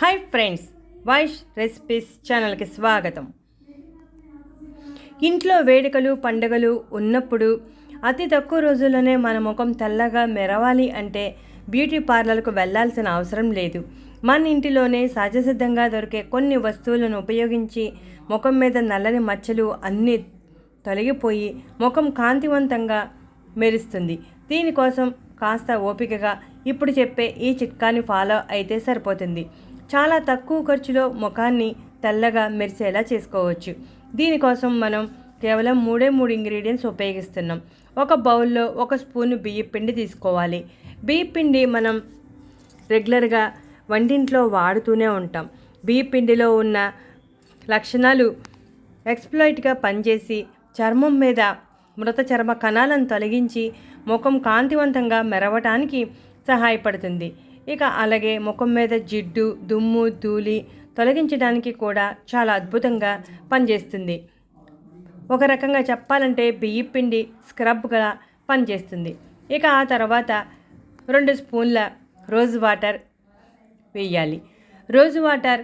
Hi friends Vaish recipes ఛానల్కి స్వాగతం. ఇంట్లో వేడుకలు పండుగలు ఉన్నప్పుడు అతి తక్కువ రోజుల్లోనే మన ముఖం తెల్లగా మెరవాలి అంటే బ్యూటీ పార్లర్కు వెళ్ళాల్సిన అవసరం లేదు. మన ఇంటిలోనే సహజసిద్ధంగా దొరికే కొన్ని వస్తువులను ఉపయోగించి ముఖం మీద నల్లని మచ్చలు అన్నీ తొలగిపోయి ముఖం కాంతివంతంగా మెరుస్తుంది. దీనికోసం కాస్త ఓపికగా ఇప్పుడు చెప్పే ఈ చిట్కాని ఫాలో అయితే సరిపోతుంది. చాలా తక్కువ ఖర్చులో ముఖాన్ని తెల్లగా మెరిసేలా చేసుకోవచ్చు. దీనికోసం మనం కేవలం మూడే మూడు ఇంగ్రీడియంట్స్ ఉపయోగిస్తున్నాం. ఒక బౌల్లో ఒక స్పూన్ బియ్య పిండి తీసుకోవాలి. బియ్య పిండి మనం రెగ్యులర్గా వంటింట్లో వాడుతూనే ఉంటాం. బియ్య పిండిలో ఉన్న లక్షణాలు ఎక్స్ప్లాయిట్గా పనిచేసి చర్మం మీద మృత చర్మ కణాలను తొలగించి ముఖం కాంతివంతంగా మెరవటానికి సహాయపడుతుంది. ఇక అలాగే ముఖం మీద జిడ్డు దుమ్ము ధూళి తొలగించడానికి కూడా చాలా అద్భుతంగా పనిచేస్తుంది. ఒక రకంగా చెప్పాలంటే బియ్య పిండి స్క్రబ్గా పనిచేస్తుంది. ఇక ఆ తర్వాత రెండు స్పూన్ల రోజ్ వాటర్ వేయాలి. రోజ్ వాటర్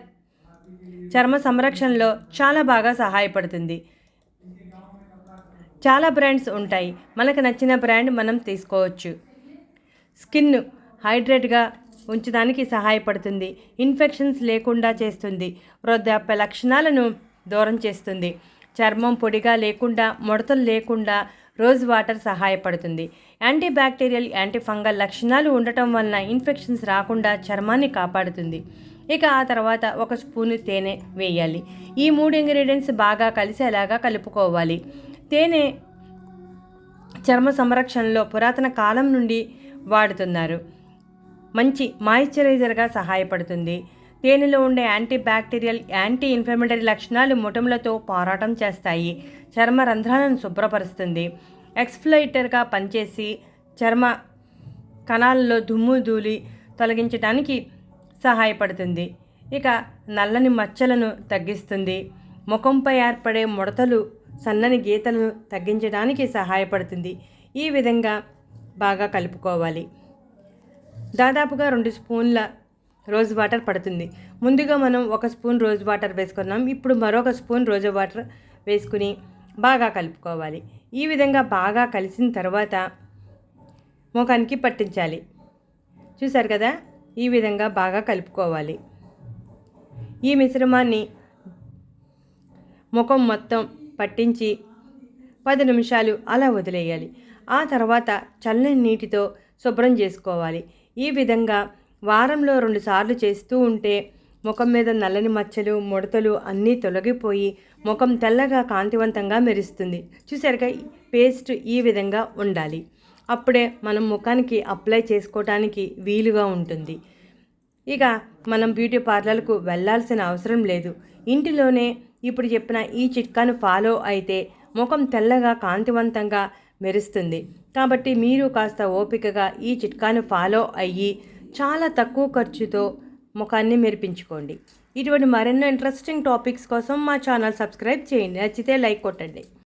చర్మ సంరక్షణలో చాలా బాగా సహాయపడుతుంది. చాలా బ్రాండ్స్ ఉంటాయి. మనకు నచ్చిన బ్రాండ్ మనం తీసుకోవచ్చు. స్కిన్ హైడ్రేట్గా ఉంచడానికి సహాయపడుతుంది. ఇన్ఫెక్షన్స్ లేకుండా చేస్తుంది. వృద్ధాప్య లక్షణాలను దూరం చేస్తుంది. చర్మం పొడిగా లేకుండా ముడతలు లేకుండా రోజ్ వాటర్ సహాయపడుతుంది. యాంటీ బ్యాక్టీరియల్ యాంటీ ఫంగల్ లక్షణాలు ఉండటం వలన ఇన్ఫెక్షన్స్ రాకుండా చర్మాన్ని కాపాడుతుంది. ఇక ఆ తర్వాత ఒక స్పూను తేనె వేయాలి. ఈ మూడు ఇంగ్రీడియంట్స్ బాగా కలిసేలాగా కలుపుకోవాలి. తేనె చర్మ సంరక్షణలో పురాతన కాలం నుండి వాడుతున్నారు. మంచి మాయిశ్చరైజర్గా సహాయపడుతుంది. తేనెలో ఉండే యాంటీ బ్యాక్టీరియల్ యాంటీ ఇన్ఫ్లమేటరీ లక్షణాలు ముఠములతో పోరాటం చేస్తాయి. చర్మ రంధ్రాలను శుభ్రపరుస్తుంది. ఎక్స్ఫ్లైటర్గా పనిచేసి చర్మ కణాలలో దుమ్ము ధూళి తొలగించడానికి సహాయపడుతుంది. ఇక నల్లని మచ్చలను తగ్గిస్తుంది. ముఖంపై ఏర్పడే ముడతలు సన్నని గీతలను తగ్గించడానికి సహాయపడుతుంది. ఈ విధంగా బాగా కలుపుకోవాలి. దాదాపుగా రెండు స్పూన్ల రోజ్ వాటర్ పడుతుంది. ముందుగా మనం ఒక స్పూన్ రోజ్ వాటర్ వేసుకున్నాం. ఇప్పుడు మరొక స్పూన్ రోజు వాటర్ వేసుకుని బాగా కలుపుకోవాలి. ఈ విధంగా బాగా కలిసిన తర్వాత ముఖానికి పట్టించాలి. చూసారు కదా? ఈ విధంగా బాగా కలుపుకోవాలి. ఈ మిశ్రమాన్ని ముఖం మొత్తం పట్టించి పది నిమిషాలు అలా వదిలేయాలి. ఆ తర్వాత చల్లని నీటితో శుభ్రం చేసుకోవాలి. ఈ విధంగా వారంలో రెండుసార్లు చేస్తూ ఉంటే ముఖం మీద నల్లని మచ్చలు ముడతలు అన్నీ తొలగిపోయి ముఖం తెల్లగా కాంతివంతంగా మెరుస్తుంది. చూసారుగా పేస్ట్ ఈ విధంగా ఉండాలి. అప్పుడే మనం ముఖానికి అప్లై చేసుకోవటానికి వీలుగా ఉంటుంది. ఇక మనం బ్యూటీ పార్లర్కు వెళ్ళాల్సిన అవసరం లేదు. ఇంటిలోనే ఇప్పుడు చెప్పిన ఈ చిట్కాను ఫాలో అయితే ముఖం తెల్లగా కాంతివంతంగా మెరుస్తుంది. కాబట్టి మీరు కాస్త ఓపికగా ఈ చిట్కాను ఫాలో అయ్యి చాలా తక్కువ ఖర్చుతో ముఖాన్ని మెరిపించుకోండి. ఇటువంటి మరెన్నో ఇంట్రెస్టింగ్ టాపిక్స్ కోసం మా ఛానల్ సబ్స్క్రైబ్ చేయండి. నచ్చితే లైక్ కొట్టండి.